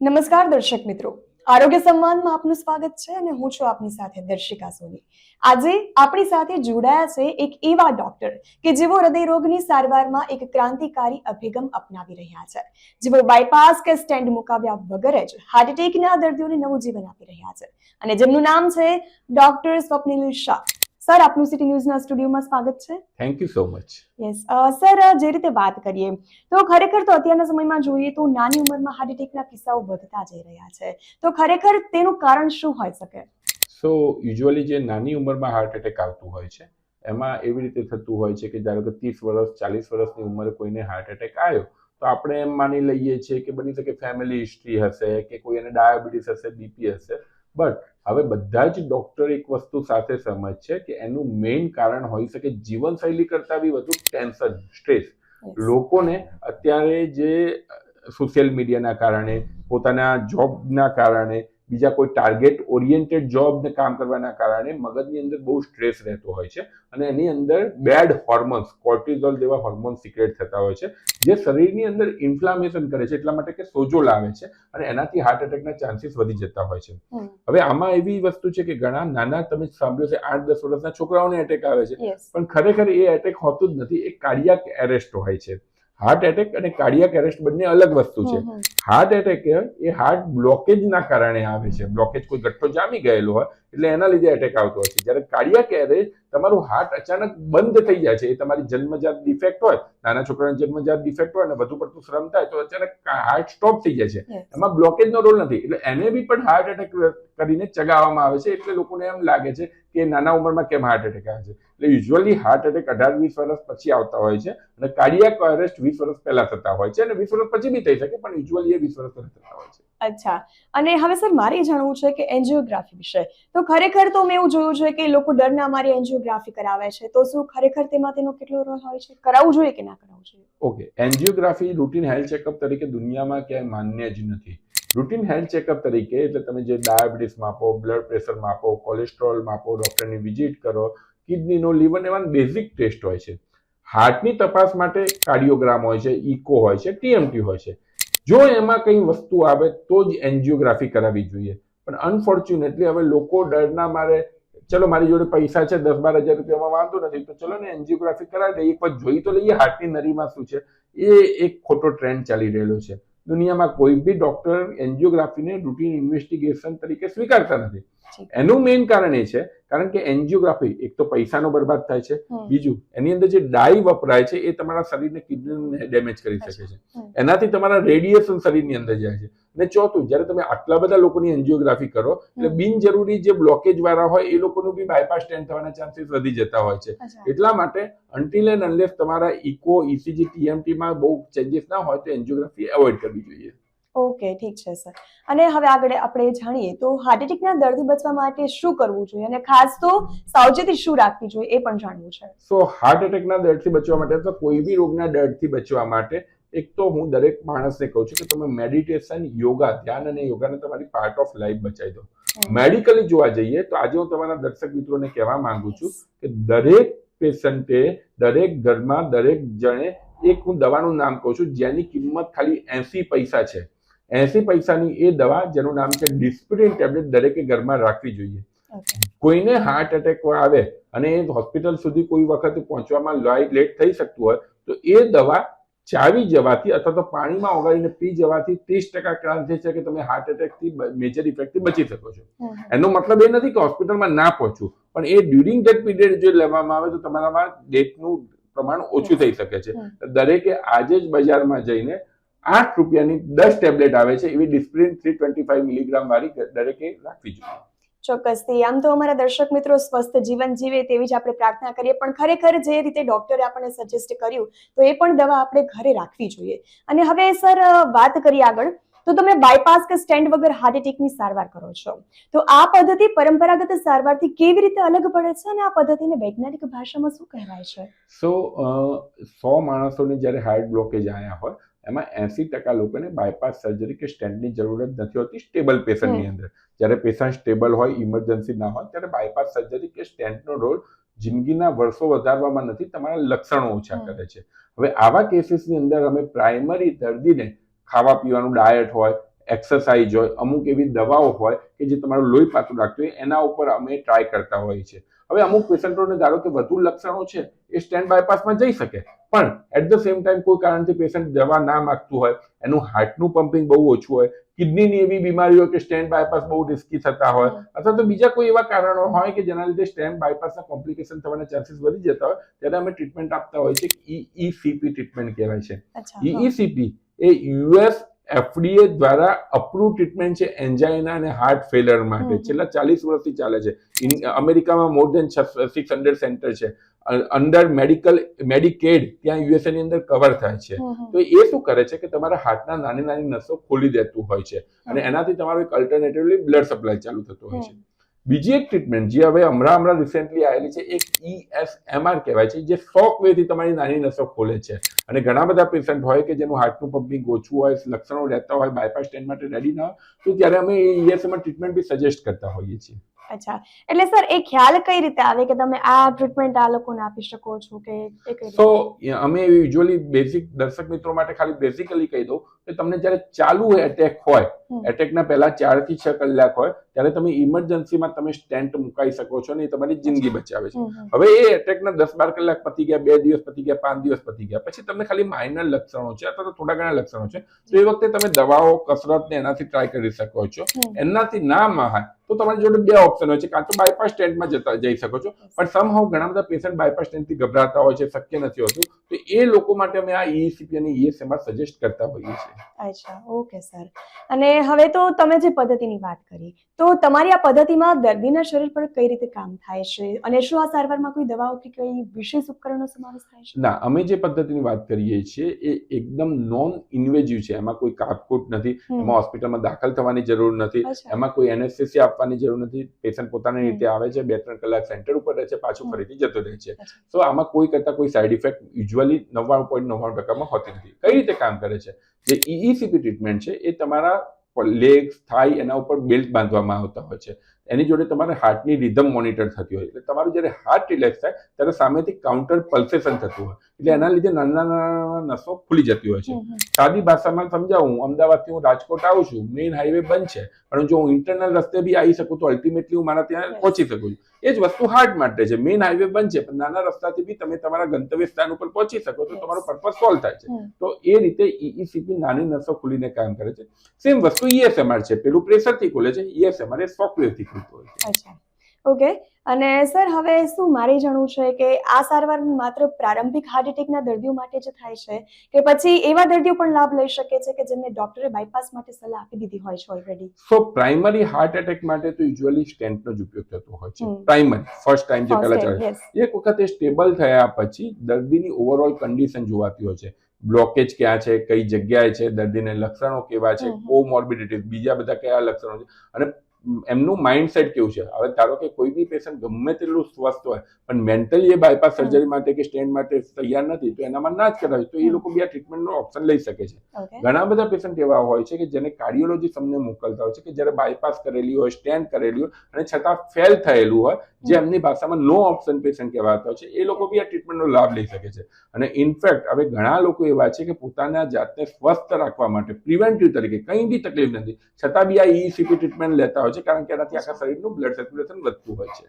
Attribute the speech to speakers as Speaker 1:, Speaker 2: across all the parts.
Speaker 1: નમસ્કાર દર્શક મિત્રો. આરોગ્ય સંવાદમાં આપનું સ્વાગત છે અને હું છું આપની સાથે દર્શિકા સોની. આજે આપણી સાથે જોડાયા છે એક એવા ડોક્ટર કે જેઓ હૃદય રોગની સારવારમાં એક ક્રાંતિકારી અભિગમ અપનાવી રહ્યા છે. જેઓ બાયપાસ કે સ્ટેન્ડ મુકાવ્યા વગર જ હાર્ટ એટેકના દર્દીઓને નવું જીવન આપી રહ્યા છે. અને જેમનું નામ છે ડોક્ટર સ્વપ્નિલ શાહ. સર આપનું સિટી ન્યૂઝના સ્ટુડિયોમાં સ્વાગત છે.
Speaker 2: Thank you so much
Speaker 1: yes sir જે રીતે વાત કરીએ તો ખરેખર તો અત્યારના સમયમાં જોઈએ તો નાની ઉંમરમાં હાર્ટ એટેકના કિસ્સાઓ વધતા જઈ રહ્યા છે. તો ખરેખર તેનું કારણ શું હોઈ શકે?
Speaker 2: સો યુઝ્યુઅલી જે નાની ઉંમરમાં હાર્ટ એટેક આવતું હોય છે એમાં એવી રીતે થતું હોય છે કે ધારો કે ત્રીસ વર્ષ ચાલીસ વર્ષની ઉંમરે કોઈને હાર્ટ એટેક આવ્યો તો આપણે એમ માની લઈએ છીએ કે બની શકે ફેમિલી હિસ્ટ્રી હશે કે કોઈ એને ડાયાબિટીસ હશે બીપી હશે બટ હવે બધા જ ડોક્ટર એક વસ્તુ સાથે સહમત છે કે એનું મેઇન કારણ હોઈ શકે જીવનશૈલી કરતાં બી વધુ ટેન્શન સ્ટ્રેસ લોકોને અત્યારે જે સોશિયલ મીડિયાના કારણે પોતાના જોબના કારણે બીજા કોઈ ટાર્ગેટ ઓરિએન્ટેડ જોબ ને કામ કરવાના કારણે મગજની અંદર બહુ સ્ટ્રેસ રહેતો હોય છે અને એની અંદર બેડ હોર્મોન્સ કોર્ટિઝોલ જેવા હોર્મોન્સ સિક્રેટ થતા હોય છે જે શરીરની અંદર ઇન્ફ્લામેશન કરે છે એટલા માટે કે સોજો લાવે છે અને એનાથી હાર્ટ એટેકના ચાન્સીસ વધી જતા હોય છે. હવે આમાં એવી વસ્તુ છે કે ઘણા નાના તમે સાંભળ્યું છે આઠ દસ વર્ષના છોકરાઓને એટેક આવે છે. પણ ખરેખર એ એટેક હોતું જ નથી એ કાર્ડિયાક એરેસ્ટ હોય છે. હાર્ટ એટેક અને કાર્ડિયાક એરેસ્ટ બંને અલગ વસ્તુ છે. હાર્ટ એટેક એ હાર્ટ બ્લોકેજના કારણે આવે છે. બ્લોકેજ કોઈ ગઠ્ઠો જામી ગયેલો હોય એટલે એના લીધે એટેક આવતો હોય છે. જ્યારે કાર્ડિયાક એરેસ્ટ તમારું હાર્ટ અચાનક બંધ થઈ જાય છે એ તમારી જન્મજાત ડિફેક્ટ હોય નાના છોકરાને જન્મજાત ડિફેક્ટ હોય અને વધુ પડતું શ્રમ થાય તો અચાનક હાર્ટ સ્ટોપ થઈ જાય છે. એમાં બ્લોકેજનો રોલ નથી. એટલે એને બી પણ હાર્ટ એટેક કરીને ચગાવવામાં આવે છે એટલે લોકોને એમ લાગે છે કે નાના ઉંમરમાં કેમ હાર્ટ એટેક આવે છે? એટલે યુઝ્યુઅલી હાર્ટ એટેક અઢાર વીસ વર્ષ પછી આવતા હોય છે અને કાર્ડિયાક અરેસ્ટ વીસ વર્ષ પહેલા થતા હોય છે અને વીસ વર્ષ પછી બી થઈ શકે પણ યુઝ્યુઅલી એ વીસ વર્ષ પહેલા થતા હોય છે.
Speaker 1: અચ્છા. અને હવે સર મારે જાણવું છે કે એન્જિયોગ્રાફી વિશે. તો ખરેખર તો મેં એવું જોયું છે કે લોકો ડરના મારી એન્જિયોગ્રાફી કરાવે છે. તો શું ખરેખર તેમાં તેનો કેટલો રોલ હોય છે? કરાવવું જોઈએ કે ના કરાવવું જોઈએ?
Speaker 2: Okay angiography routine health checkup તરીકે દુનિયામાં ક્યાંય માન્ય જ નથી. રૂટીન હેલ્થ ચેકઅપ તરીકે, એટલે તમે જે ડાયાબિટીસ માપો બ્લડ પ્રેશર માપો કોલેસ્ટ્રોલ માપો ડૉક્ટરની વિઝિટ કરો કિડનીનો લીવર એવા બેઝિક ટેસ્ટ હોય છે. હાર્ટની તપાસ માટે કાર્ડિયોગ્રામ હોય છે ઇકો હોય છે ટીએમટી હોય છે. જો એમાં કંઈ વસ્તુ આવે, તો જ એન્જિયોગ્રાફી કરાવવી જોઈએ. પણ અનફોર્ચ્યુનેટલી હવે લોકો ડરના મારે, ચલો, મારી જોડે પૈસા છે દસ બાર હજાર રૂપિયામાં વાંધો નથી, તો ચલો ને એન્જિયોગ્રાફી કરાવી દઈએ, એક વાર જોઈ તો લઈએ, હાર્ટની નરીમાં શું છે? એ એક ખોટો ટ્રેન્ડ ચાલી રહેલો છે. દુનિયામાં કોઈ બી ડોક્ટર એન્જિયોગ્રાફીને રૂટીન ઇન્વેસ્ટિગેશન તરીકે સ્વીકારતા નથી. એનું મેઇન કારણ એ છે કારણ કે એન્જિયોગ્રાફી એક તો પૈસાનો બરબાદ થાય છે બીજું એની અંદર જે ડાઈ વપરાય છે એ તમારા શરીરને કિડનીને ડેમેજ કરી શકે છે. એનાથી તમારા રેડિયેશન શરીરની અંદર જાય છે. અને ચોથું જ્યારે તમે આટલા બધા લોકોની એન્જિયોગ્રાફી કરો એટલે બિનજરૂરી જે બ્લોકેજ વાળા હોય એ લોકોનું બી બાયપાસ સ્ટેન્ડ થવાના ચાન્સીસ વધી જતા હોય છે. એટલા માટે અન્ટિલ એન્ડ અનલેસ તમારા ઇકો ઇસીજી ટીએમટીમાં બહુ ચેન્જીસ ના હોય તો એન્જિયોગ્રાફી એવોઇડ કરવી જોઈએ.
Speaker 1: ઓકે ઠીક છે સર. અને હવે આગળ આપણે જાણીએ તો હાર્ટ એટેકના દર્દી બચવા માટે શું કરવું જોઈએ અને ખાસ તો સાવચેતી શું રાખવી જોઈએ એ પણ જાણવું છે.
Speaker 2: સો હાર્ટ એટેકના દર્દથી બચવા માટે અથવા કોઈ બી રોગના દર્દથી બચવા માટે એક તો હું દરેક માણસને કહું છું કે તમે મેડિટેશન યોગા ધ્યાન અને યોગાને તમારી પાર્ટ ઓફ લાઈફ બચાવી દો. મેડિકલી જોવા જઈએ તો આજે હું તમારા દર્શક મિત્રોને કહેવા માંગુ છું કે દરેક પેશન્ટે દરેક ઘરમાં દરેક જણે એક હું દવાનું નામ કહું છું જેની કિંમત ખાલી એસી પૈસા છે. એસી પૈસાની એ દવા જેનું નામ છે ડિસ્પિરિન ટેબ્લેટ દરેકે ઘરમાં રાખવી જોઈએ. કોઈને હાર્ટ એટેક આવે અને એ હોસ્પિટલ સુધી કોઈ વખત પહોંચવામાં લેટ થઈ શકતું હોય તો એ દવા ચાવી જવાથી અથવા તો પાણીમાં ઓગાળીને પી જવાથી ત્રીસ ટકા ક્રાંતિ છે કે તમે હાર્ટ એટેકથી મેજર ઇફેક્ટથી બચી શકો છો. એનો મતલબ એ નથી કે હોસ્પિટલમાં ના પહોંચવું પણ એ ડ્યુરિંગ ધેટ પીરિયડ જો લેવામાં આવે તો તમારામાં ડેટનું પ્રમાણ ઓછું થઈ શકે છે. દરેકે આજે જ બજારમાં જઈને આઠ રૂપિયાની દસ ટેબ્લેટ આવે છે એવી Disprin three twenty five milligram વાળી દરેકે રાખવી જોઈએ.
Speaker 1: ચોક્કસથી આમ તો અમારા દર્શક મિત્રો સ્વસ્થ જીવન જીવે તેવી જ આપણે પ્રાર્થના કરીએ પણ ખરેખર જે રીતે ડોક્ટરે આપણને સજેસ્ટ કર્યું તો એ પણ દવા આપણે ઘરે રાખવી જોઈએ. અને હવે સર વાત કરીએ આગળ. તો તમે બાયપાસ કે સ્ટેન્ડ વગર હાર્ટ એટેકની સારવાર કરો છો. તો આ પદ્ધતિ પરંપરાગત સારવારથી કેવી રીતે અલગ પડે છે અને આ પદ્ધતિને વૈજ્ઞાનિક ભાષામાં શું કહેવાય છે?
Speaker 2: સો સો માણસોને જ્યારે હાર્ટ બ્લોકેજ આવ્યા હોય એમાં એસી ટકા લોકોને બાયપાસ સર્જરી કે સ્ટેન્ડની જરૂરત નથી હોતી સ્ટેબલ પેશન્ટની અંદર. જ્યારે પેશન્ટ સ્ટેબલ હોય ઇમરજન્સી ના હોય ત્યારે બાયપાસ સર્જરી કે સ્ટેન્ટનો રોલ જિંદગીના વર્ષો વધારવામાં નથી તમારા લક્ષણો ઓછા કરે છે. હવે આવા કેસીસની અંદર અમે પ્રાઇમરી દર્દીને ખાવા પીવાનું ડાયટ હોય એક્સરસાઇઝ હોય અમુક એવી દવાઓ હોય કે જે તમારું લોહી પાતળું રાખતું હોય એના ઉપર અમે ટ્રાય કરતા હોઈએ છીએ. હવે અમુક પેશન્ટોને ધારો કે વધુ લક્ષણો છે એ સ્ટેન્ડ બાયપાસમાં જઈ શકે. પણ એટ ધ સેમ ટાઈમ કોઈ કારણથી પેશન્ટ જવા ના માગતું હોય એનું હાર્ટનું પમ્પિંગ બહુ ઓછું હોય કિડનીની એવી બીમારીઓ કે સ્ટેન્ડ બાયપાસ બહુ રિસ્કી થતા હોય અથવા તો બીજા કોઈ એવા કારણો હોય કે જેના લીધે સ્ટેન્ડ બાયપાસના કોમ્પ્લિકેશન થવાના ચાન્સીસ વધી જતા હોય ત્યારે અમે ટ્રીટમેન્ટ આપતા હોય છે ઈઈસીપી ટ્રીટમેન્ટ કહેવાય છે.
Speaker 1: અચ્છા હા.
Speaker 2: ઈઈસીપી એ યુએસ એફડીએ દ્વારા અપ્રુવ ટ્રીટમેન્ટ છે એન્જાઇના અને હાર્ટ ફેલર માટે. છેલ્લા ચાલીસ વર્ષથી ચાલે છે. અમેરિકામાં more than six hundred centre છે. અંડર મેડિકલ મેડિકેડ ત્યાં યુએસએ ની અંદર કવર થાય છે. તો એ શું કરે છે કે તમારા હાર્ટના નાની નાની નસો ખોલી દેતું હોય છે. અને એનાથી તમારું એક અલ્ટરનેટિવલી બ્લડ સપ્લાય ચાલુ થતું હોય છે. બીજી એક ટ્રીટમેન્ટ જે હવે હમણાં હમણાં રિસેન્ટલી આવેલી છે એક E ઈએસએમઆર કહેવાય છે જે શોક વેથી તમારી નાની નસો ખોલે છે. અને ઘણા બધા પેશન્ટ હોય કે જેનું હાર્ટનું પમ્પિંગ ઓછું હોય લક્ષણો રહેતા હોય બાયપાસ સ્ટેન્ડ માટે રેડી ના હોય તો ત્યારે અમે ઈએસએમઆર ટ્રીટમેન્ટ બી સજેસ્ટ કરતા હોઈએ છીએ.
Speaker 1: અચ્છા. એટલે સર એ ખ્યાલ કઈ રીતે આવે કે તમે આ ટ્રીટમેન્ટ આ લોકોને આપી શકો છો કે એ કઈ
Speaker 2: તો અમે યુઝ્યુઅલી બેઝિક દર્શક મિત્રો માટે ખાલી બેઝિકલી કહી દઉં કે તમને જ્યારે ચાલુ એટેક હોય એટેકના પહેલા ચારથી છ કલાક હોય ત્યારે તમે ઇમરજન્સીમાં તમે સ્ટેન્ટ મુકાઈ શકો છો ને એ તમારી જિંદગી બચાવે છે. હવે એ એટેકના દસ બાર કલાક પતી ગયા બે દિવસ પતી ગયા પાંચ દિવસ પતી ગયા. પછી તમને ખાલી માઇનર લક્ષણો છે અથવા તો થોડા ઘણા લક્ષણો છે. તો એ વખતે તમે દવાઓ કસરત ને એનાથી ટ્રાય કરી શકો છો. એનાથી ના મહાય તો તમારી જોડે બે ઓપ્શન હોય છે. કાં તો બાયપાસ સ્ટેન્ડમાં જતા જઈ શકો છો. પણ સમહાવ ઘણા બધા પેશન્ટ બાયપાસ સ્ટેન્ડથી ગભરાતા હોય છે શક્ય નથી હોતું. તો એ લોકો માટે અમે આ ઈસીપી અને ઈએસએમઆર સજેસ્ટ કરતા હોઈએ છીએ.
Speaker 1: અચ્છા ઓકે સર અને હવે તો તમે જે પદ્ધતિની વાત કરી તો તમારી આ પદ્ધતિમાં દર્દીના શરીર પર કઈ રીતે કામ થાય છે? અને શું આ સારવારમાં કોઈ દવાઓ કે કઈ વિશેષ ઉપકરણનો સમાવેશ થાય છે?
Speaker 2: ના અમે જે પદ્ધતિની વાત કરીએ છીએ એ એકદમ નોન ઇન્વેઝિવ છે. એમાં કોઈ કાપકૂટ નથી. એમાં હોસ્પિટલમાં દાખલ થવાની જરૂર નથી. એમાં કોઈ એનેસ્થેસિયા આપવાની જરૂર નથી. પેશન્ટ પોતાની રીતે આવે છે બે ત્રણ કલાક સેન્ટર ઉપર રહે છે પાછું. ફરીથી જતો રહે છે. તો આમાં કોઈ કરતા કોઈ સાઈડ ઇફેક્ટ યુઝ્યુઅલી નવ્વાણું પોઈન્ટ નવ્વાણું ટકામાં હોતી નથી. કઈ રીતે કામ કરે છે? જે ઈઈસીપી ટ્રીટમેન્ટ છે એ તમારા લેગ્સ થાય એના ઉપર બેલ્ટ બાંધવામાં આવતા હોય છે. એની જોડે તમારે હાર્ટની રિધમ મોનિટર થતી હોય. એટલે તમારું જ્યારે હાર્ટ રિલેક્સ થાય ત્યારે સામેથી કાઉન્ટર પલ્સેશન થતું હોય. એટલે એના લીધે નાના નાના નસો ખુલી જતી હોય છે. સાદી ભાષામાં સમજાવું અમદાવાદથી હું રાજકોટ આવું છું મેઇન હાઈવે બંધ છે. પણ જો હું ઇન્ટરનલ રસ્તે બી આવી શકું તો અલ્ટિમેટલી હું મારા ત્યાં પહોંચી શકું છું. એ જ વસ્તુ હાર્ટ માટે છે. મેઇન હાઈવે બંધ છે પણ નાના રસ્તાથી બી તમે તમારા ગંતવ્ય સ્થાન ઉપર પહોંચી શકો તો. તમારો પર્પઝ સોલ્વ થાય છે. તો એ રીતે ઈઈસીપી નાની નસો ખુલીને કામ કરે છે. સેમ વસ્તુ ઈએસએમઆર છે. પેલું પ્રેશરથી ખુલે છે. ઈએસએમઆર એ સોફ્ટવેરથી ખુલતું હોય છે
Speaker 1: ઓકે અને સર હવે શું મારે જાણવું છે કે આ સારવાર માત્ર પ્રારંભિક હાર્ટ એટેકના દર્દીઓ માટે જ થાય છે કે પછી એવા દર્દીઓ પણ લાભ લઈ શકે છે કે જેમને ડોક્ટરે બાયપાસ માટે સલાહ આપી દીધી હોય છે already
Speaker 2: so primary heart attack માટે તો યુઝ્યુઅલી સ્ટેન્ટનો જ ઉપયોગ થતો હોય છે. પ્રાઇમરી ફર્સ્ટ ટાઈમ જે પહેલા ચાલે. એક વખત એ સ્ટેબલ થયા પછી દર્દીની ઓવરઓલ કન્ડિશન જોવાતી હોય છે. બ્લોકેજ ક્યાં છે કઈ જગ્યાએ છે દર્દીને લક્ષણો કેવા છે. કોમોર્બિડિટીઝ બીજા બધા કયા લક્ષણો છે. અને એમનું માઇન્ડસેટ કેવું છે? હવે ધારો કે કોઈ બી પેશન્ટ ગમે તેટલું સ્વસ્થ હોય પણ મેન્ટલી એ બાયપાસ સર્જરી માટે કે સ્ટેન્ડ માટે તૈયાર નથી તો એનામાં ના જ કરાવે તો એ લોકો બી આ ટ્રીટમેન્ટનો ઓપ્શન લઈ શકે છે. ઘણા બધા પેશન્ટ એવા હોય છે કે જેને કાર્ડિયોલોજી અમને મોકલતા હોય છે કે જ્યારે બાયપાસ કરેલી હોય સ્ટેન્ડ કરેલી હોય અને છતાં ફેલ થયેલું હોય જે એમની ભાષામાં નો ઓપ્શન પેશન્ટ કહેવાતા હોય છે એ લોકો બી આ ટ્રીટમેન્ટનો લાભ લઈ શકે છે. અને ઇનફેક્ટ હવે ઘણા લોકો એવા છે કે પોતાના જાતને સ્વસ્થ રાખવા માટે પ્રિવેન્ટિવ તરીકે કંઈ બી તકલીફ નથી. છતાં બી આ ઈસીપી ટ્રીટમેન્ટ લેતા હોય છે કારણ કે એનાથી આખા શરીરનું બ્લડ સર્ક્યુલેશન વધતું હોય છે.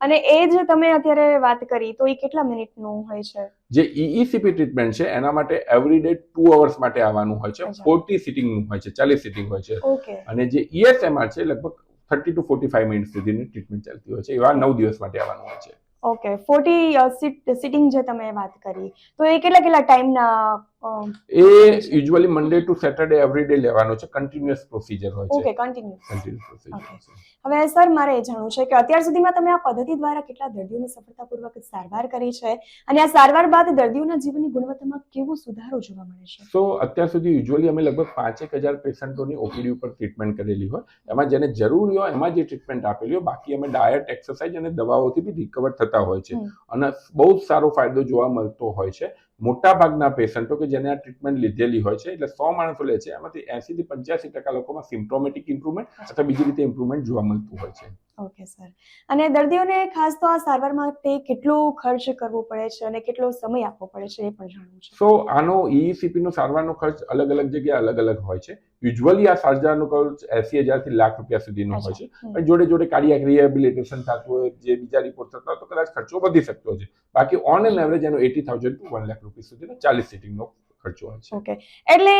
Speaker 1: અને એ જે તમે અત્યારે વાત કરી તો એ કેટલા મિનિટનું હોય છે?
Speaker 2: જે ઈઈસીપી ટ્રીટમેન્ટ છે એના માટે એવરી ડે ટુ અવર્સ માટે આવવાનું હોય છે. ફોર્ટી સિટિંગનું હોય છે ચાલીસ સિટિંગ હોય છે.
Speaker 1: ઓકે.
Speaker 2: અને જે ઈએસએમઆર છે લગભગ thirty two forty five minute સુધીની ટ્રીટમેન્ટ ચાલતી હોય છે. એવા નવ દિવસ માટે આવવાનું હોય છે.
Speaker 1: ઓકે. ફોર્ટી સિટિંગ જે તમે વાત કરી તો એ કેટલા કેટલા ટાઈમના
Speaker 2: એ usually Monday to Saturday every day લેવાનો છે. કન્ટિન્યુઅસ પ્રોસિજર હોય છે.
Speaker 1: ઓકે
Speaker 2: કન્ટિન્યુઅસ પ્રોસિજર
Speaker 1: હવે સર મારે એ જાણવું છે કે અત્યાર સુધીમાં તમે આ પદ્ધતિ દ્વારા કેટલા દર્દીઓની સફળતાપૂર્વક સારવાર કરી છે અને આ સારવાર બાદ દર્દીઓના જીવનની ગુણવત્તામાં કેવો સુધારો જોવા મળે છે?
Speaker 2: સો અત્યાર સુધી યુઝ્યુઅલી અમે લગભગ પાંચેક હજાર પેશન્ટોની ઓપીડી ઉપર ટ્રીટમેન્ટ કરેલી હોય. એમાં જેને જરૂર હોય એમાં જે ટ્રીટમેન્ટ આપેલી હોય. બાકી અમે ડાયટ એક્સરસાઇઝ અને દવાઓથી બી રિકવર થતા હોય છે. અને બહુ જ સારો ફાયદો જોવા મળતો હોય છે. મોટા ભાગના પેશન્ટો કે જેને આ ટ્રીટમેન્ટ લીધેલી હોય છે, એટલે સો માણસો લે છે, એમાંથી એસી થી પંચ્યાસી ટકા લોકોમાં સિમ્પ્ટોમેટિક ઇમ્પ્રુવમેન્ટ અથવા બીજી રીતે ઇમ્પ્રુવમેન્ટ જોવા મળતું હોય છે.
Speaker 1: ઓકે સર અને દર્દીઓને ખાસ તો આ સારવાર માટે કેટલો ખર્ચ કરવો પડે છે અને કેટલો સમય આપવો પડે છે એ પણ જાણવું છે.
Speaker 2: સો આનો ઈસીપી નો સારવારનો ખર્ચ અલગ અલગ જગ્યાએ અલગ અલગ હોય છે. યુઝ્યુઅલી આ સારવારનો ખર્ચ એસી હજારથી લાખ રૂપિયા સુધીનો હોય છે. પણ જોડે જોડે કાર્ડિયાક રિહેબિલિટેશન થતું હોય જે બીજા રિપોર્ટ થતા હોય તો કદાચ ખર્ચો વધી શકતો છે. બાકી ઓન એન એવરેજ એનો eighty thousand to one lakh રૂપિયા સુધીનો ચાલીસ સિટિંગનો ખર્ચો હોય છે.
Speaker 1: ઓકે એટલે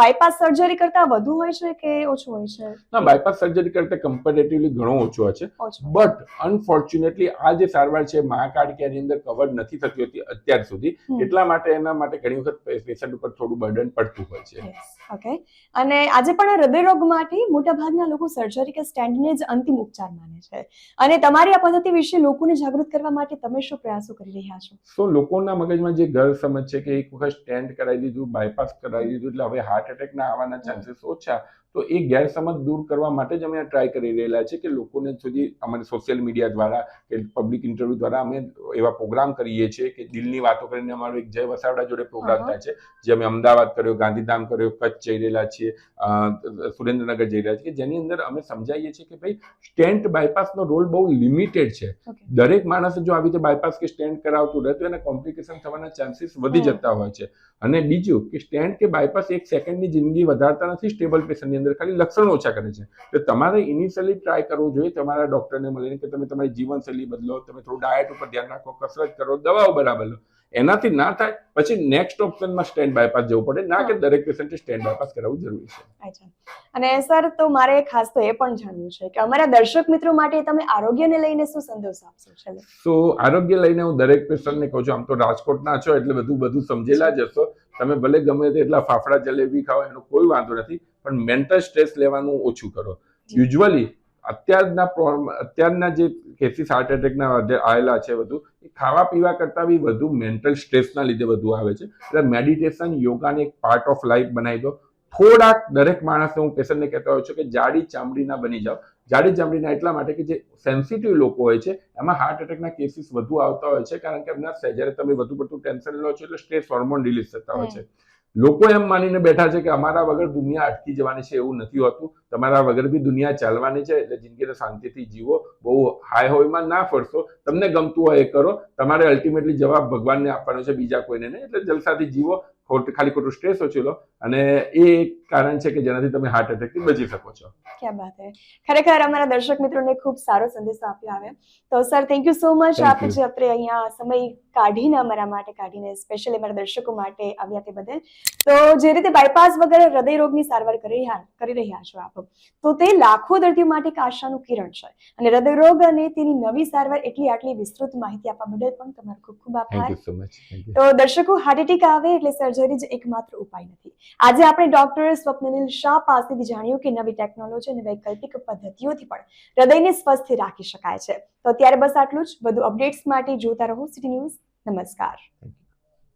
Speaker 1: બાયપાસ સર્જરી કરતા વધુ હોય છે કે ઓછું હોય છે?
Speaker 2: ના બાયપાસ સર્જરી કરતા કમ્પેરેટિવલી ઘણો ઓછો હોય છે. બટ અનફોર્ચ્યુનેટલી આ જે સારવાર છે મા કાર્ડ કેરની અંદર કવર નથી થતી હોતી અત્યાર સુધી. એટલા માટે એના માટે ઘણી વખત પેશન્ટ ઉપર થોડું બર્ડન પડતું હોય છે.
Speaker 1: ઓકે અને આજે પણ હૃદયરોગ માટે મોટાભાગના લોકો સર્જરી કે સ્ટેન્ડને જ અંતિમ ઉપચાર માને છે. અને તમારી આ પદ્ધતિ વિશે લોકોને જાગૃત કરવા માટે તમે શું પ્રયાસો કરી રહ્યા છો?
Speaker 2: તો લોકોના મગજમાં જે ગેરસમજ છે કે એક વખત સ્ટેન્ટ કરાવી દીધું બાયપાસ કરાવી દીધું એટલે હવે હાર્ટ એટેકના આવવાના ચાન્સીસ ઓછા. તો એ ગેરસમજ દૂર કરવા માટે જ અમે ટ્રાય કરી રહેલા છે કે લોકોને સુધી અમારે સોશિયલ મીડિયા દ્વારા કે પબ્લિક ઇન્ટરવ્યુ દ્વારા અમે એવા પ્રોગ્રામ કરીએ છીએ કે દિલની વાતો કરીને અમારો એક જય વસાવડા જોડે પ્રોગ્રામ થાય છે જે અમે અમદાવાદ કર્યો ગાંધીધામ કર્યો કચ્છ જઈ રહેલા છીએ સુરેન્દ્રનગર જઈ રહ્યા છીએ જેની અંદર અમે સમજાવીએ છીએ કે ભાઈ સ્ટેન્ટ બાયપાસનો રોલ બહુ લિમિટેડ છે. દરેક માણસે જો આવી રીતે બાયપાસ કે સ્ટેન્ટ કરાવતું રહે તો એને કોમ્પ્લિકેશન થવાના ચાન્સીસ વધી જતા હોય છે. અને બીજું કે સ્ટેન્ટ કે બાયપાસ એક સેકન્ડની જિંદગી વધારતા નથી સ્ટેબલ પેશન્ટની અંદર ખાલી લક્ષણો ઓછા કરે છે. તો તમારે ઇનિશિયલી ટ્રાય કરવું જોઈએ, તમારા ડોક્ટરને મળીને કે તમે તમારી જીવનશૈલી બદલો, તમે થોડું ડાયટ ઉપર ધ્યાન રાખો, કસરત કરો, દવાઓ બરાબર લો. એનાથી ના થાય પછી નેક્સ્ટ ઓપ્શનમાં સ્ટેન્ડ બાયપાસ જવું પડે. ના કે દરેક પેશન્ટે સ્ટેન્ડ બાયપાસ કરાવવું જરૂરી છે.
Speaker 1: અને સર તો મારે ખાસ તો એ પણ જાણવું છે કે અમારા દર્શક મિત્રો માટે તમે આરોગ્યને લઈને શું સંદેશ આપશો છેલ્લે?
Speaker 2: સો આરોગ્ય લઈને હું દરેક પેશન્ટને કહું છું આમ તો રાજકોટના છો એટલે બધું બધું સમજેલા જ હશો. તમે ભલે ગમે તેટલા ફાફડા જલેબી ખાઓ એનો કોઈ વાંધો નથી પણ મેન્ટલ સ્ટ્રેસ લેવાનું ઓછું કરો. યુઝ્યુઅલી અત્યારના અત્યારના જે કેસીસ હાર્ટ એટેકના આવેલા છે બધું એ ખાવા પીવા કરતાં બી વધુ મેન્ટલ સ્ટ્રેસના લીધે વધુ આવે છે. એટલે મેડિટેશન યોગાને એક પાર્ટ ઓફ લાઈફ બનાવી દો. થોડાક દરેક માણસને હું પેશન્ટને કહેતો હોઉં છું કે જાડી ચામડીના બની જાઓ. જાડી ચામડીના એટલા માટે કે જે સેન્સિટિવ લોકો હોય છે એમાં હાર્ટ એટેકના કેસીસ વધુ આવતા હોય છે કારણ કે એમના જ્યારે તમે વધુ પડતું ટેન્શન લો છો એટલે સ્ટ્રેસ હોર્મોન રિલીઝ થતા હોય છે. લોકો એમ માનીને બેઠા છે કે અમારા વગર દુનિયા અટકી જવાની છે એવું નથી હોતું. તમારા વગર બી દુનિયા ચાલવાની છે એટલે જિંદગીને શાંતિથી જીવો. બહુ હાય હોયમાં ના ફરશો. તમને ગમતું હોય એ કરો. તમારે અલ્ટિમેટલી જવાબ ભગવાનને આપવાનો છે બીજા કોઈને નહીં. એટલે જલસાથી જીવો. ખોટ ખાલી ખોટું સ્ટ્રેસ ઓછી લો. અને એ એક કારણ છે કે જેનાથી તમે હાર્ટ એટેકથી બચી શકો છો.
Speaker 1: ક્યાં વાત હે. ખરેખર અમારા દર્શક મિત્રોને ખૂબ સારો સંદેશ આપ્યો આવે તો sir thank you so much આપ જે અત્રે અહીંયા સમય કાઢીને અમારા માટે કાઢીને સ્પેશિયલી અમારા દર્શકો માટે આવ્યા તે બદલ. તો જે રીતે બાયપાસ વગર હૃદય રોગની સારવાર કરી રહ્યા કરી રહ્યા છો આપ. તો તે લાખો દર્દીઓ માટે એક આશાનું કિરણ છે. અને હૃદય રોગ અને તેની નવી સારવાર એટલી આટલી વિસ્તૃત માહિતી આપવા બદલ પણ તમારો ખૂબ ખૂબ આભાર. તો દર્શકો હાર્ટ એટેક આવે એટલે સર્જરી જ એકમાત્ર ઉપાય નથી. આજે આપણે ડોક્ટર સ્વપ્નનિલ શાહ પાસેથી જાણ્યું કે નવી ટેકનોલોજી અને વૈકલ્પિક પદ્ધતિઓથી પણ હૃદયને સ્વસ્થ રાખી શકાય છે. તો અત્યારે બસ આટલું જ. વધુ અપડેટ્સ માટે જોતા રહો સિટી ન્યૂઝ. નમસ્કાર.